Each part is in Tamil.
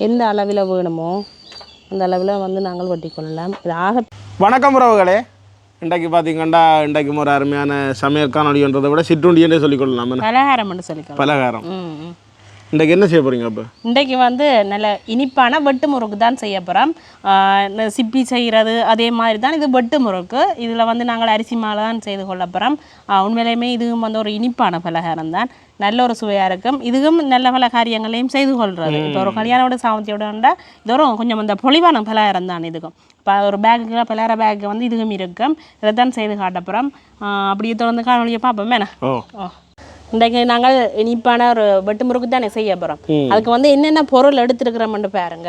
எந்த அளவில் வேணுமோ அந்த அளவில் வந்து நாங்கள் வெட்டி கொள்ளலாம் ஆக வணக்கம் உறவுகளே இன்றைக்கு பார்த்தீங்கன்னா இன்றைக்கு ஒரு அருமையான சமையல் காணொலின்றதை விட சிற்றுண்டியே சொல்லிக்கொள்ளலாம் என்ன? பலகாரம்னு சொல்லிக்கலாம் பலகாரம். இன்றைக்கு என்ன செய்ய போறீங்க அப்போ? இன்றைக்கு வந்து நல்ல இனிப்பான வெட்டு முறுக்கு தான் செய்ய போகிறோம் சிப்பி செய்கிறது அதே மாதிரி தான் இது வெட்டு முறுக்கு. இதில் வந்து நாங்கள் அரிசி மாலை தான் செய்து கொள்ள போகிறோம் உண்மையிலேயுமே இதுவும் வந்து ஒரு இனிப்பான பலகாரம் தான். நல்ல ஒரு சுவையாக இருக்கும். இதுவும் நல்ல பல காரியங்களையும் செய்து கொள்வது இப்போ ஒரு கல்யாணோட சாவந்தியோட இது ஒரு கொஞ்சம் இந்த பொலிவான பலகாரம் தான் இதுக்கும். இப்போ ஒரு பேக்கு பலகார பேக்கு வந்து இதுவும் இருக்கும். இதை தான் செய்து காட்ட போகிறோம் அப்படியே தொடர்ந்து காணொலியை பார்ப்போம். ஓ. ஓ. இன்றைக்கு நாங்கள் இனிப்பான ஒரு வெட்டு முறுக்கு தானே செய்ய போகிறோம் அதுக்கு வந்து என்னென்ன பொருள் எடுத்துருக்குறோம்னு பாருங்க.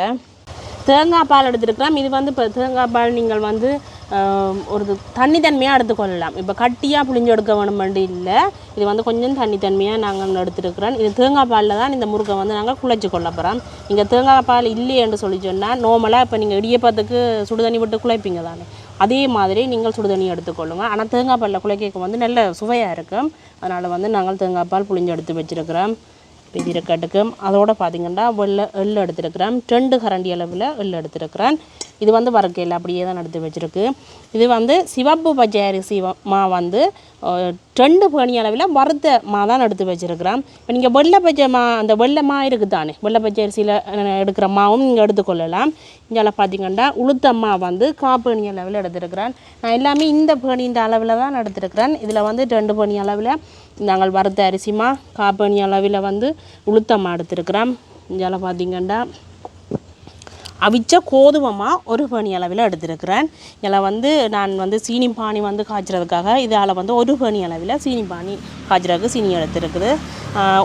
தேங்காய் பால் எடுத்துருக்கிறோம். இது வந்து இப்போ தேங்காய் பால் நீங்கள் வந்து ஒரு தண்ணி தன்மையாக எடுத்துக்கொள்ளலாம். இப்போ கட்டியாக புளிஞ்சு எடுக்க வேணுமெண்டு இல்லை. இது வந்து கொஞ்சம் தண்ணி தன்மையாக நாங்கள் எடுத்துருக்குறோம். இது தேங்காய் பாலில் தான் இந்த முறுக்கை வந்து நாங்கள் குழைச்சி கொள்ள போகிறோம் நீங்கள் தேங்காய் பால் இல்லையேன்னு சொல்லி சொன்னால் நார்மலாக இப்போ நீங்கள் இடியப்பத்துக்கு சுடு தண்ணி விட்டு குழைப்பீங்க தானே. அதே மாதிரி நீங்கள் சுடுதண்ணி எடுத்துக்கொள்ளுங்க. ஆனால் தேங்காய் பாலில் குலைக்கேக்கு வந்து நல்ல சுவையாக இருக்கும் அதனால் வந்து நாங்கள் தேங்காய் பால் புளிஞ்சு எடுத்து வச்சுருக்கிறோம். இது அதோட பார்த்தீங்கன்னா வெள்ளை எள் எடுத்துருக்கிறேன் ரெண்டு கரண்டி அளவில் எள் எடுத்துருக்கிறேன் இது வந்து வறுக்கையில் அப்படியே தான் எடுத்து வச்சுருக்கு. இது வந்து சிவப்பு பச்சை அரிசி மா வந்து ரெண்டு பணி அளவில் வறுத்த மா தான் எடுத்து வச்சுருக்கிறேன். இப்போ நீங்கள் வெள்ளை பச்சை மா அந்த வெள்ளை மா இருக்குது தானே வெள்ளை பச்சை அரிசியில் எடுக்கிற மாவும் நீங்கள் எடுத்துக்கொள்ளலாம் இங்கே பார்த்தீங்கன்னா உளுத்த மா வந்து காப்பணி அளவில் எடுத்துருக்கிறேன். நான் எல்லாமே இந்த பணின்ற அளவில் தான் எடுத்துருக்கிறேன். இதில் வந்து ரெண்டு பணி அளவில் நாங்கள் வறுத்த அரிசிமா காப்பணி அளவில் வந்து உளுத்தம்மா எடுத்துருக்கிறோம். இங்கே பார்த்தீங்கன்னா அவிச்ச கோதுமமாக ஒரு பணி அளவில் எடுத்திருக்கிறேன். இதில் வந்து நான் வந்து சீனி பானி வந்து காய்ச்சறதுக்காக இதால் வந்து ஒரு பணி அளவில் சீனி பானி காய்ச்சறதுக்கு சீனி எடுத்திருக்குது.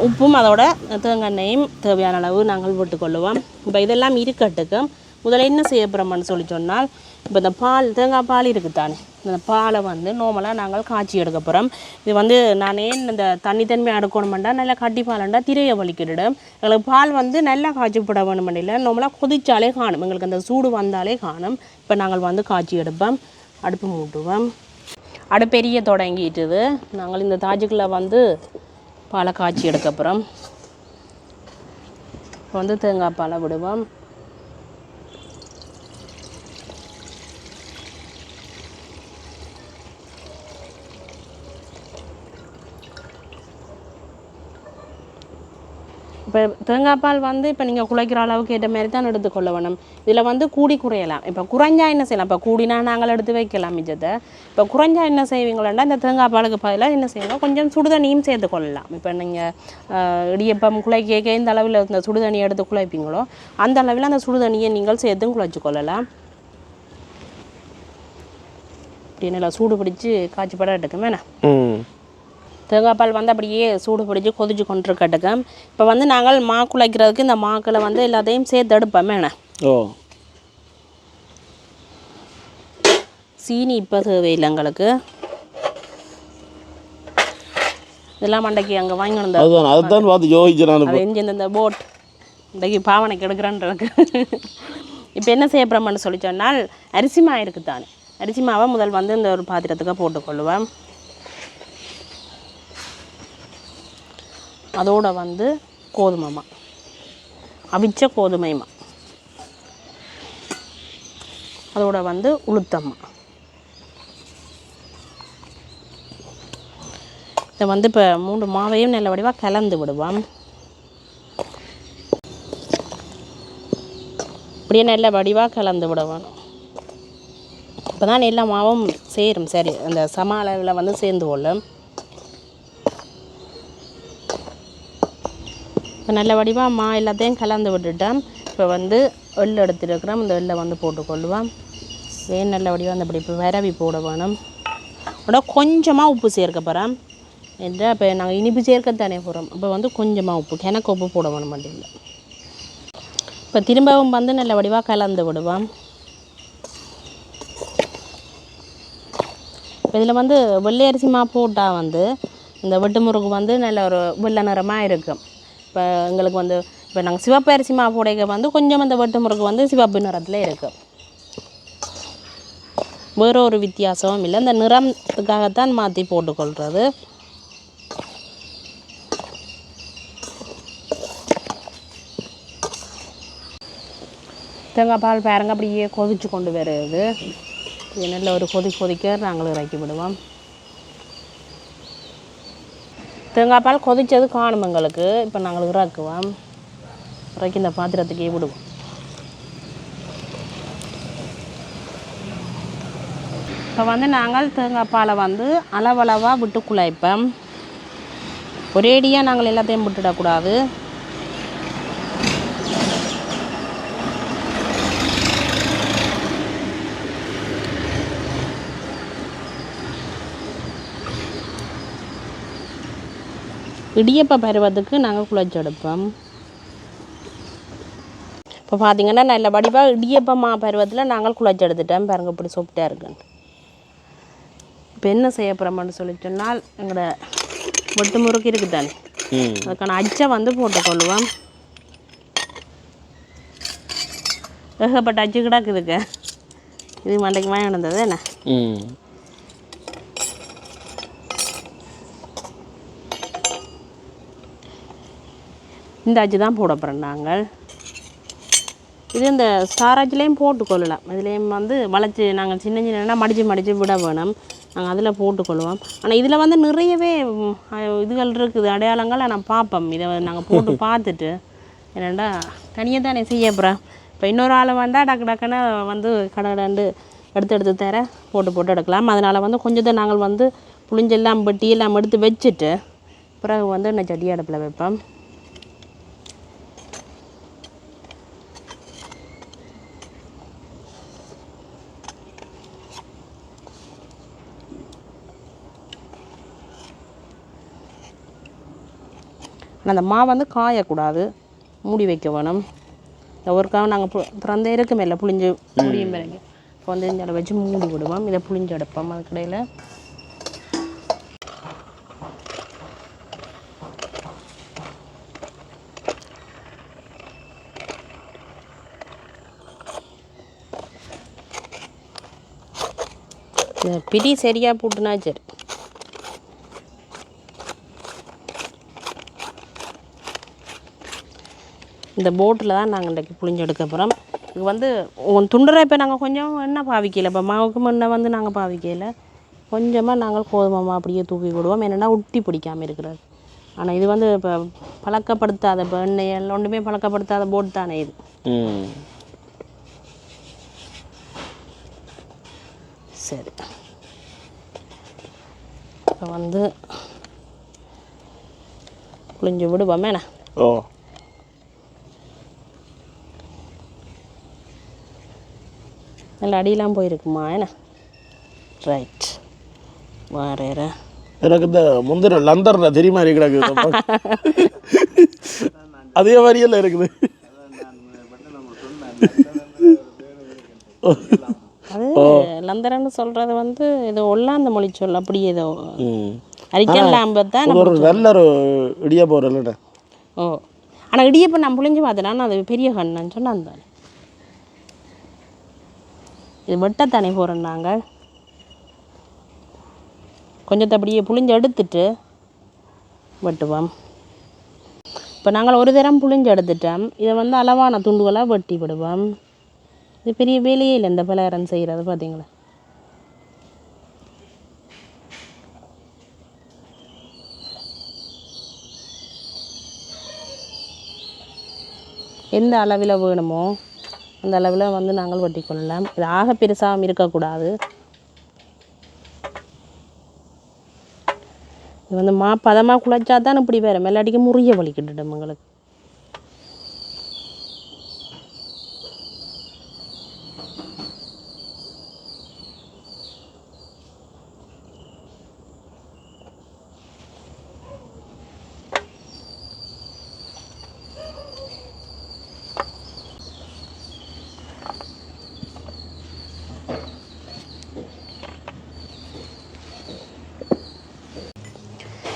உப்பும் அதோட தேங்காய் எண்ணெயும் தேவையான அளவு நாங்கள் போட்டுக்கொள்ளுவோம். இப்போ இதெல்லாம் இருக்கட்டுக்கு. முதல்ல என்ன செய்ய போகிறோம்னு சொல்லி சொன்னால் இப்போ இந்த பால் தேங்காய் பால் இருக்குது தானே இந்த பாலை வந்து நார்மலாக நாங்கள் காய்ச்சி எடுக்க போகிறோம் இது வந்து நான் ஏன் இந்த தண்ணி தன்மை எடுக்கணுமெண்டா நல்லா கட்டி பாலண்டா திரையை வலிக்கிடும் எங்களுக்கு பால் வந்து நல்லா காய்ச்சி போட வேணுமெண்டில்ல நார்மலாக கொதிச்சாலே காணும். எங்களுக்கு அந்த சூடு வந்தாலே காணும். இப்போ நாங்கள் வந்து காய்ச்சி எடுப்போம். அடுப்பு மூட்டுவோம். அடுப்பு பெரிய தொடங்கிட்டுது. நாங்கள் இந்த தாஜுக்குள்ள வந்து பாலை காய்ச்சி எடுக்க போகிறோம் இப்போ வந்து தேங்காய் பாலை விடுவோம். இப்போ தேங்காய் பால் வந்து இப்போ நீங்கள் குழைக்கிற அளவுக்கு ஏற்ற மாதிரி தான் எடுத்துக்கொள்ள வேணும் இதில் வந்து கூடி குறையலாம். இப்போ குறைஞ்சா என்ன செய்யலாம்? இப்போ கூடினா நாங்கள் எடுத்து வைக்கலாம் மிச்சத்தை. இப்போ குறைஞ்சா என்ன செய்வீங்களா இந்த தேங்காய் பாலுக்கு பதிலாக என்ன செய்யணும்? கொஞ்சம் சுடுதண்ணியும் சேர்த்து கொள்ளலாம். இப்போ நீங்கள் இடியப்பம் குழைக்க எந்த அளவில் இந்த சுடுதண்ணியை எடுத்து குழைப்பீங்களோ அந்த அளவில் அந்த சுடுதண்ணியை நீங்கள் சேர்த்தும் குழைச்சி கொள்ளலாம். இப்படி நல்லா சூடு பிடிச்சி காய்ச்சி படம் எடுக்கும் தேங்காய் பால் வந்து அப்படியே சூடு பிடிச்சி கொதிச்சு கொண்டிருக்கட்டுங்க இப்போ வந்து நாங்கள் மா குழைக்கிறதுக்கு இந்த மாக்களை வந்து எல்லாத்தையும் சேர்த்து எடுப்போம். ஓ. சீனி இப்போ தேவையில்லை எங்களுக்கு. இதெல்லாம் மண்டைக்கு அங்கே வாங்கி வந்த அதுதான் அதுதான் பார்த்து யோசிச்சு நான் அது எஞ்சி இந்த போட் இன்றைக்கு பாவனைக்கு எடுக்கிறேன்றதுக்கு இப்போ என்ன செய்ய போகிறோம்னு சொல்லி சொன்னால் அரிசி மா இருக்குது தானே அரிசி மாவை முதல் வந்து இந்த ஒரு பாத்திரத்துக்கு போட்டுக்கொள்ளுவேன் அதோடு வந்து கோதுமைமா அவிச்ச கோதுமைமா அதோட வந்து உளுத்தம்மா இதை வந்து இப்போ மூணு மாவையும் நல்ல வடிவாக கலந்து விடுவோம். இப்படியே நல்ல வடிவாக கலந்து விடுவோம் இப்போ தான் எல்லா மாவும் சேரும். சரி அந்த சம அளவில் வந்து சேர்ந்து கொள்ளும். இப்போ நல்ல வடிவாக மா எல்லாத்தையும் கலந்து விட்டுட்டேன். இப்போ வந்து எள் எடுத்துருக்கிறோம் இந்த எள்ளை வந்து போட்டுக்கொள்ளுவேன். ஏன் நல்ல வடிவாக அந்த இப்போ விரவி போட வேணும். அதோட கொஞ்சமாக உப்பு சேர்க்க போகிறேன் என்ன இப்போ நாங்கள் இனிப்பு சேர்க்கத்தானே போகிறோம் இப்போ வந்து கொஞ்சமாக உப்பு கிணக்கு உப்பு போட வேணும் மாட்டேங்கல இப்போ திரும்பவும் வந்து நல்ல வடிவாக கலந்து விடுவோம். இப்போ இதில் வந்து வெள்ளை அரிசி மா போட்டால் வந்து இந்த வெட்டு முறுக்கு வந்து நல்ல ஒரு வெள்ளை நிறமாக இருக்கும். இப்போ எங்களுக்கு வந்து இப்போ நாங்கள் சிவப்பு அரிசி மா போடைக்க வந்து கொஞ்சம் அந்த வெட்டு முறுக்கு வந்து சிவப்பு நிறத்தில் இருக்குது வேற ஒரு வித்தியாசமும் இல்லை. இந்த நிறத்துக்காகத்தான் மாற்றி போட்டுக்கொள்கிறது தேங்காய் பால் பாருங்க அப்படியே கொதிச்சு கொண்டு வருது. நல்ல ஒரு கொதி கொதிக்க நாங்கள் இறக்கி விடுவோம். தேங்காய் பால் கொதித்தது காணும் எங்களுக்கு. இப்போ நாங்கள் இறக்குவோம். இறக்கி இந்த பாத்திரத்துக்கே விடுவோம் இப்போ வந்து நாங்கள் தேங்காய் பாலை வந்து அளவளவாக விட்டு குழைப்போம். ஒரேடியாக நாங்கள் எல்லாத்தையும் விட்டுடக்கூடாது. இடியப்ப பருவத்துக்கு நாங்கள் குழைச்சி எடுப்போம். இப்போ பார்த்தீங்கன்னா நல்ல வடிவாக இடியப்பமா பருவத்தில் நாங்கள் குழைச்சி எடுத்துட்டோம். பாருங்க இப்படி சொப்பிட்டா இருக்குன்னு இப்போ என்ன செய்ய போகிறோம்னு சொல்லி சொன்னால் எங்களோட வெட்டு முறுக்கு இருக்குது தானே ம். அதுக்கான அச்சை வந்து போட்டுக்கொள்ளுவோம் ஏகப்பட்ட அச்சு கிடக்குதுங்க. இது மண்டைக்கு வாங்கினது என்ன? இந்த அச்சு தான் போட போகிறோம் நாங்கள். இது இந்த ஸ்டாராஜ்லேயும் போட்டுக்கொள்ளலாம். இதுலேயும் வந்து வளைச்சி நாங்கள் சின்ன சின்ன மடித்து மடித்து விட வேணும். நாங்கள் அதில் போட்டுக்கொள்வோம். ஆனால் இதில் வந்து நிறையவே இதுகள் இருக்குது. அடையாளங்கள் நான் பார்ப்போம். இதை நாங்கள் போட்டு பார்த்துட்டு. என்னடா தனியாக தானே செய்ய போகிறேன் இப்போ இன்னொரு ஆள் வந்தால் டக்கு டக்குன்னு வந்து கடை எடுத்து எடுத்து தர போட்டு போட்டு எடுக்கலாம். அதனால் வந்து கொஞ்சத்தை நாங்கள் வந்து புளிஞ்செல்லாம் வெட்டி எல்லாம் எடுத்து வச்சுட்டு பிறகு வந்து இந்த சட்டி அடுப்பில் வைப்போம். அந்த மாவு வந்து காயக்கூடாது. மூடி வைக்க வேணும். இந்த ஒருக்காக நாங்கள் திறந்தே இருக்குமே இல்லை புளிஞ்சு முடியும் பிறகு இப்போ வந்து இந்த வச்சு மூடி விடுவோம். இதை புளிஞ்சு எடுப்போம் அதுக்கடையில். பிடி சரியாக போட்டுனா சரி. இந்த போட்டில் தான் நாங்கள் இன்றைக்கி புளிஞ்சு எடுக்க போகிறோம் இது வந்து துண்டுற இப்போ நாங்கள் கொஞ்சம் எண்ணெய் பாவிக்கல இப்போ மாவுக்கு எண்ணெய் வந்து நாங்கள் பாவிக்கல. கொஞ்சமாக நாங்கள் கோதுமை மாவு அப்படியே தூக்கி விடுவோம் என்னென்னா உட்டி பிடிக்காமல் இருக்கிறது. ஆனால் இது வந்து இப்போ பழக்கப்படுத்தாத இப்போ எண்ணெய் ஒன்றுமே பழக்கப்படுத்தாத போட் தானே இது. சரி. இப்போ வந்து புளிஞ்சு விடுவோம். என்ன? ஓ. நல்ல அடியெலாம் போயிருக்குமா என்ன? ரைட் வேற எனக்கு இந்த முந்திர லந்தர்ல தெரியுமா கிடக்குது அதே மாதிரியெல்லாம் இருக்குது. அது லந்தரன்னு சொல்கிறது வந்து இது ஒல்லாந்த மொழி சொல் அப்படி ஏதோ. அரிக்கன் லாம்பத் தான் ஒரு நல்ல ஒரு இடியா போகிறல்ல ஓ. ஆனால் இடியப்பம் நான் புளிஞ்சு பார்த்தேன்னா அது பெரிய கண்ணன்னு சொன்னான் தானே இது வெட்டத்தானே போகிறோம் நாங்கள் கொஞ்சத்தை அப்படியே புளிஞ்சு எடுத்துட்டு வெட்டுவோம். இப்போ நாங்கள் ஒரு தரம் புளிஞ்சு எடுத்துட்டோம். இதை வந்து அளவான துண்டுகளாக வெட்டி விடுவோம். இது பெரிய வேலையே இல்லை இந்த பலகாரம் செய்கிறது பார்த்தீங்களா எந்த அளவில் வேணுமோ அந்த அளவில் வந்து நாங்கள் வெட்டி கொள்ளலாம் இது ஆக பெருசாகவும் இருக்கக்கூடாது. இது வந்து மா பதமாக குழைச்சா தான் இப்படி வேறு மெல்லாடிக்கு முறிய வலிக்கிட்டுடும் எங்களுக்கு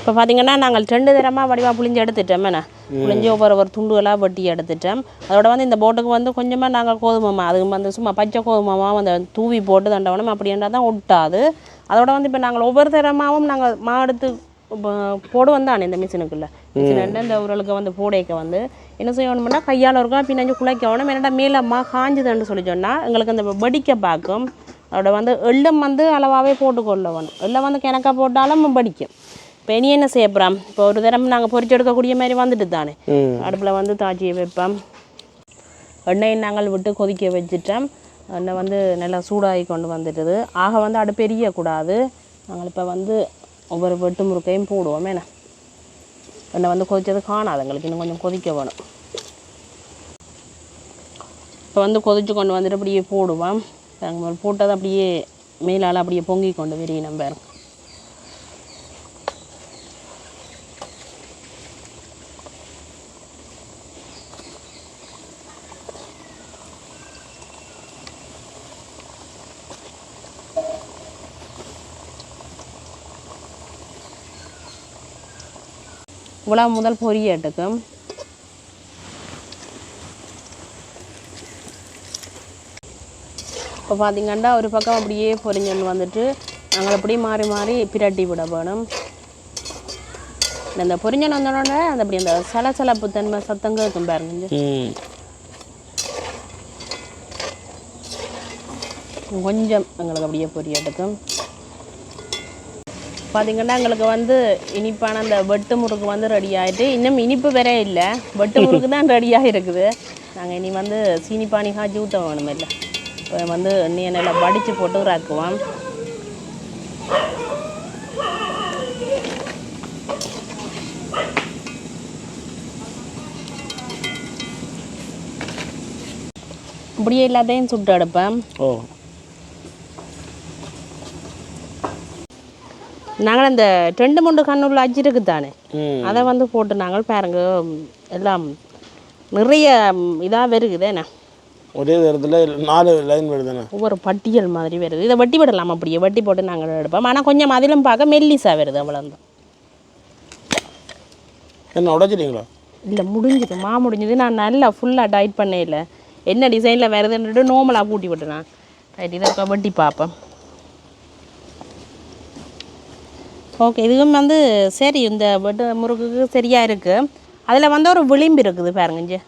இப்போ பார்த்தீங்கன்னா நாங்கள் ரெண்டு தரமாக வடிவாக புளிஞ்சு எடுத்துட்டோம் என்ன? புளிஞ்சு ஒவ்வொரு ஒரு துண்டுகளாக வெட்டி எடுத்துட்டோம். அதோட வந்து இந்த போட்டுக்கு வந்து கொஞ்சமாக நாங்கள் கோதுமை மா அதுக்கு வந்து சும்மா பச்சை கோதுமை மாவு அந்த தூவி போட்டு தண்டவனம் அப்படின்றா தான் ஒட்டாது. அதோட வந்து இப்போ நாங்கள் ஒவ்வொரு தரமாகவும் நாங்கள் மா எடுத்து இப்போ போடுவோம் தானே இந்த மிஷினுக்குள்ள? மிஷின் இந்த உரலுக்கு வந்து போடைக்க வந்து என்ன செய்யணும்னா கையால் இருக்கா பின்னாடி குழைக்கணும் என்னடா மேலம்மா காஞ்சுதுன்னு சொல்லி சொன்னால் எங்களுக்கு அந்த வெடிக்க பார்க்கும். அதோட வந்து எள்ளும் வந்து அளவாகவே போட்டுக்கொள்ள வேணும். எள்ளை வந்து கிணக்கா போட்டாலும் வெடிக்கும். இப்போ இனி என்ன செய்ய போகிறோம் இப்போ ஒரு தரம் நாங்கள் பொரிச்சு எடுக்கக்கூடிய மாதிரி வந்துட்டு தானே அடுப்பில் வந்து தாச்சியை வைப்போம் எண்ணெயை நாங்கள் விட்டு கொதிக்க வச்சுட்டோம் எண்ணெய் வந்து நல்லா சூடாகி கொண்டு வந்துட்டுது ஆக வந்து அடுப்பு எரியக்கூடாது நாங்கள் இப்போ வந்து ஒவ்வொரு வெட்டு முறுக்கையும் போடுவோம் என்ன எண்ணெய் வந்து கொதிச்சது காணாது எங்களுக்கு இன்னும் கொஞ்சம் கொதிக்க வேணும் இப்போ வந்து கொதிச்சு கொண்டு வந்துட்டு அப்படியே போடுவோம் நாங்கள் போட்டது அப்படியே மேலால் அப்படியே பொங்கி கொண்டு விரியணும் பாருங்க இவ்வளோ முதல் பொரியட்டுக்கும் இப்போ பார்த்தீங்கன்னா ஒரு பக்கம் அப்படியே பொரிஞ்சொன்று வந்துட்டு நாங்கள் அப்படியே மாறி மாறி பிரட்டி விட வேணும். இந்த பொரிஞ்சன் வந்தோடனே அந்த அப்படி அந்த சலசலப்பு தன்மை சத்தங்க இருக்கும் பாருங்க கொஞ்சம் எங்களுக்கு அப்படியே பொரியட்டுக்கும் பார்த்தீங்கன்னா எங்களுக்கு வந்து இனிப்பான அந்த வெட்டு முறுக்கு வந்து ரெடி ஆகிட்டு இன்னும் இனிப்பு வேற இல்லை. வெட்டு முறுக்கு தான் ரெடியாக இருக்குது நாங்கள் இனி வந்து சீனிப்பானி காய்ச்சி ஊற்ற வேணும் இல்லை. இப்போ வந்து எண்ணெயை நல்லா வடித்து போட்டு ராக்குவோம் இப்படியே எல்லாத்தையும் சுட்டு எடுப்பேன் ஓ. நாங்கள் அந்த ரெண்டு மூன்று கண்ணுள்ள அஜி இருக்குது தானே அதை வந்து போட்டு நாங்கள் பாருங்க எல்லாம் நிறைய இதாக வருகுது என்ன? ஒரே நேரத்தில் நாலு லைன் வருதுண்ணே. ஒவ்வொரு பட்டியல் மாதிரி வருது. இதை வட்டி விடலாம் அப்படியே? வட்டி போட்டு நாங்கள் எடுப்போம். ஆனால் கொஞ்சம் அதிலும் பார்க்க மெல்லிசா வருது அவ்வளோதான் என்ன உடைச்சிட்டீங்களா? இல்லை முடிஞ்சுது. மா முடிஞ்சது. நான் நல்லா ஃபுல்லாக டைட் பண்ணே இல்லை என்ன டிசைனில் வருதுன்னுட்டு நோமலாக கூட்டி விட்டுனேன் ரைட் இதை வட்டி பார்ப்பேன் ஓகே இதுவும் வந்து சரி இந்த வெட்டு முறுக்குக்கு சரியாக இருக்குது அதில் வந்து ஒரு விளிம்பு இருக்குது பாருங்க இங்கே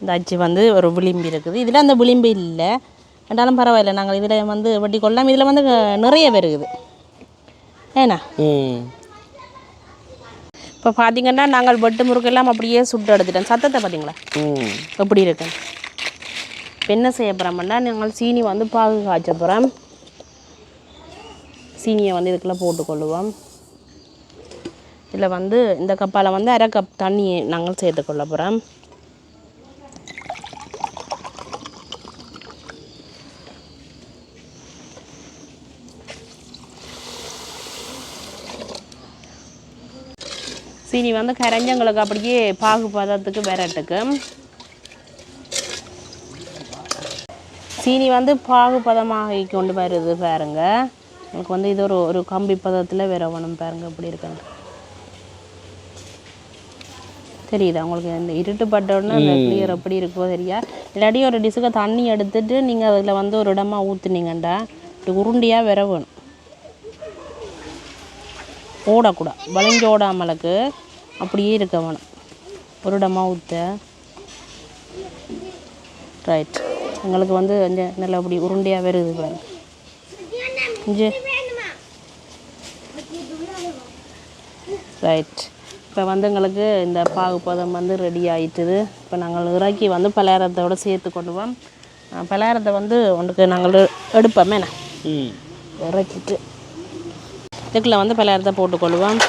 இந்த அச்சு வந்து ஒரு விளிம்பு இருக்குது. இதில் அந்த விளிம்பு இல்லை. ரெண்டாலும் பரவாயில்ல நாங்கள் இதில் வந்து வட்டி கொள்ளலாம் இதில் வந்து நிறைய வருகுது ஏண்ணா ம். இப்போ பார்த்தீங்கன்னா நாங்கள் வெட்டு முறுக்கெல்லாம் அப்படியே சுட்டு எடுத்துட்டோம். சத்தத்தை பார்த்தீங்களா ம். எப்படி இருக்கு? இப்போ என்ன செய்ய போகிறோம்னா நாங்கள் சீனி வந்து பாகு காய்ச்ச போகிறோம் சீனியை வந்து இதுக்குள்ளே போட்டுக்கொள்ளுவோம். இதில் வந்து இந்த கப்பால் வந்து அரை கப் தண்ணி நாங்கள் சேர்த்துக்கொள்ள போகிறோம் சீனி வந்து கரைஞ்சங்களுக்கு அப்படியே பாகு பதத்துக்கு விரட்டுக்கு. சீனி வந்து பாகு பதமாக கொண்டு வருது பாருங்க. எனக்கு வந்து இது ஒரு ஒரு கம்பி பதத்தில் விரவணும் பாருங்கள் அப்படி இருக்குன்னு. தெரியுதா உங்களுக்கு? இந்த இருட்டு பட்ட உடனே அந்த கிளியர் எப்படி இருக்கோ தெரியா? இல்லாட்டி ஒரு டிஷ்ஷுக்கு தண்ணி எடுத்துட்டு நீங்கள் அதில் வந்து ஒரு இடமா ஊற்றுனீங்கண்டா இப்படி உருண்டியாக விரவணும். ஓடக்கூடாது வளைஞ்சு ஓடாமலுக்கு அப்படியே இருக்க வேணும். ஒரு இடமா ஊற்ற ரைட் எங்களுக்கு வந்து நல்லா அப்படி உருண்டையாக வருது பாருங்க. இஞ்சி. ரைட் இப்போ வந்து எங்களுக்கு இந்த பாகு பதம் வந்து ரெடி ஆயிட்டுது. இப்போ நாங்கள் இறக்கி வந்து பலகாரத்தோட சேர்த்து கொண்டுவோம் அஹ் பலகாரத்தை வந்து உனக்கு நாங்கள் எடுப்போமே. என்ன? ம். இறக்கிட்டு. இதுக்குள்ள வந்து பலகாரத்தை போட்டுக்கொள்வோம்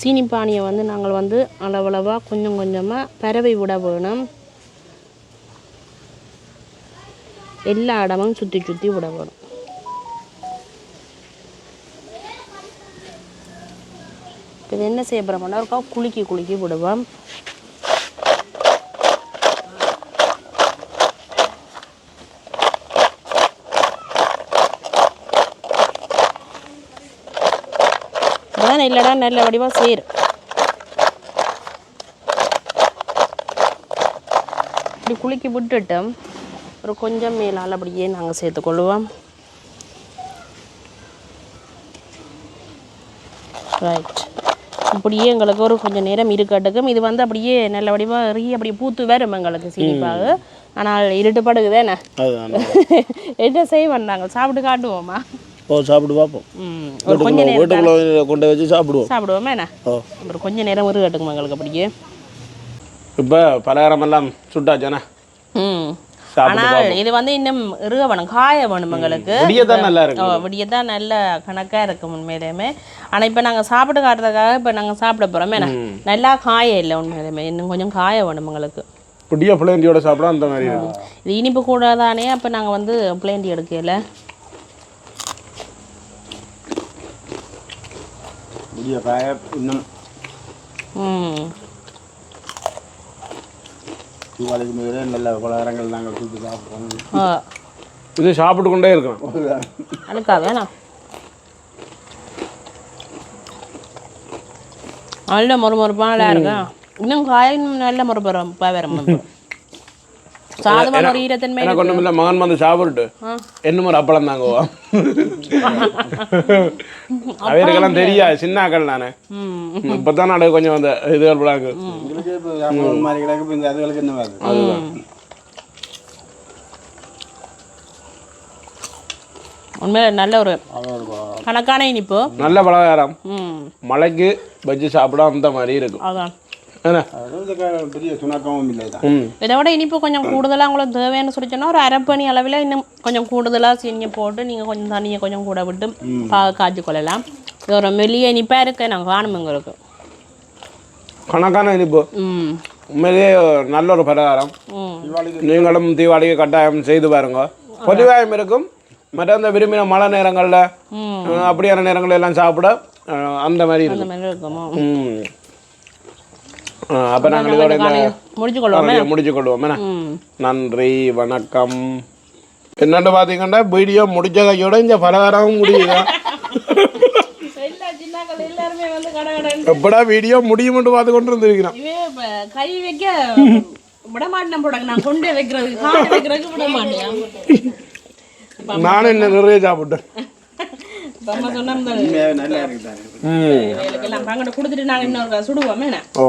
சீனி பானியை வந்து நாங்கள் வந்து அளவளவாக கொஞ்சம் கொஞ்சமாக பரவி விட வேணும். எல்லா இடமும் சுற்றி சுற்றி விட வேணும். இப்போ இது என்ன செய்ய போகிறோம்னா இருக்கா குலுக்கி குலுக்கி விடுவோம். இல்லைடா நல்ல வடிவாக சேரும் இப்படி குலுக்கி விட்டுட்டு ஒரு கொஞ்சம் மேலால் அப்படியே நாங்கள் சேர்த்துக்கொள்வோம் ரைட் அப்படியே எங்களுக்கு ஒரு கொஞ்சம் நேரம் இருக்கட்டுக்கும் இது வந்து அப்படியே நல்ல வடிவாக எறி அப்படியே பூத்து வரும் எங்களுக்கு சீனிப்பாக ஆனால் இருட்டுப்படுகுதே என்ன? அதுதான் என்ன செய்வோம் நாங்கள் சாப்பிட்டு காட்டுவோமா? ஓ சாப்பிட்டு பார்ப்போம். ஒரு கொஞ்ச நேரம் வீட்டுக்குள்ளே கொண்டு வச்சு சாப்பிடுவோம். சாப்பிடுவோமா என்ன? ஓ. ஒரு கொஞ்ச நேரம் இருக்கட்டுக்கும் எங்களுக்கு அப்படியே. இப்போ பலகாரமெல்லாம் சுட்டாச்சானே ம். ஆனால் இது வந்து இன்னும் இருக வேணும் காய வேணும் எங்களுக்கு விடிய தான் நல்லா இருக்கு. ஓ விடிய தான் நல்ல கணக்காக இருக்கும் உண்மையிலேயுமே. ஆனால் இப்போ நாங்கள் சாப்பிட்டு காட்டுறதுக்காக இப்போ நாங்கள் சாப்பிட போகிறோமே நல்லா காய இல்லை உண்மையிலேயுமே. இன்னும் கொஞ்சம் காய வேணும் எங்களுக்கு. புடிய பிள்ளைண்டியோட சாப்பிட அந்த மாதிரி இருக்கும். இது இனிப்பு கூட தானே அப்போ நாங்கள் வந்து பிளேண்டி எடுக்கல. புதிய காய இன்னும் தீபாவளிக்கு மேலே நல்ல பலகாரங்கள் நாங்கள் சுட்டு சாப்பிடுவோம் இது சாப்பிட்டு கொண்டே இருக்கணும் அழுக்கா வேணாம் நல்ல மொறுமொறுப்பாக நல்லா இருக்கா இன்னும் காயும் நல்ல ஒரு ஈரத்தன்மை எனக்கு ஒன்றும் இல்லை மகன் வந்து சாப்பிட்டு என்ன ஒரு அப்பளம் தாங்குவா அவருக்கெல்லாம் தெரியாது சின்னாக்கள் நானே. ம். இப்போ தான் நடு கொஞ்சம் அந்த இது விளாக்கு எங்களுக்கு இப்போ அப்பளம் மாதிரி கிடக்கு இப்போ இந்த அதுகளுக்கு என்ன வருது உண்மையில நல்ல ஒரு கணக்கான இனிப்பு. நல்ல பலகாரம். ம். மழைக்கு வச்சு சாப்பிட அந்த மாதிரி இருக்கும். அதான். என்ன அது வந்து க- பெரிய சுணக்கமும் இல்லை தான் ம் இதை விட இனிப்பு கொஞ்சம் கூடுதலாக உங்களுக்கு தேவைன்னு சொல்லி சொன்னா ஒரு அரைப்பணி அளவில் இன்னும் கொஞ்சம் கூடுதலாக சீனியை போட்டு நீங்கள் கொஞ்சம் தண்ணியை கொஞ்சம் கூட விட்டு பாக காய்ச்சி கொள்ளலாம் இது ஒரு மெல்லிய இனிப்பாக இருக்கு நாங்கள் காணும் எங்களுக்கு கணக்கான இனிப்பு ம் உண்மையிலேயே நல்ல ஒரு பலகாரம் நீங்களும் தீபாவளிக்கு கட்டாயம் செய்து பாருங்க பொதுவாயம் இருக்கும் மற்ற அந்த விரும்பின மழை நேரங்களில் அப்படியான நேரங்கள் எல்லாம் சாப்பிட அந்த மாதிரி இருக்கும் அப்போ நாங்கள் இதோட இந்த முடிச்சு கொள்வோமே முடிச்சு கொள்வோம் என்ன? நன்றி வணக்கம். என்னன்னு பார்த்தீங்கன்னா வீடியோ முடிச்ச கையோட இந்த பலகாரமும் முடியுதா. எல்லாருமே வந்து கடை கடை எப்படா வீடியோ முடியும்னு பார்த்து கொண்டு இப்ப கை வைக்க விட மாட்டேன் போட நான் கொண்டே வைக்கிறதுக்கு வைக்கிறதுக்கு விட மாட்டேன் நானும் இன்னும் நிறைய சாப்பிட்டேன். சொன்னா நல்லா பங்கிட்ட கொடுத்துட்டு நாங்க இன்னொரு சுடுவோமே என்ன? ஓ.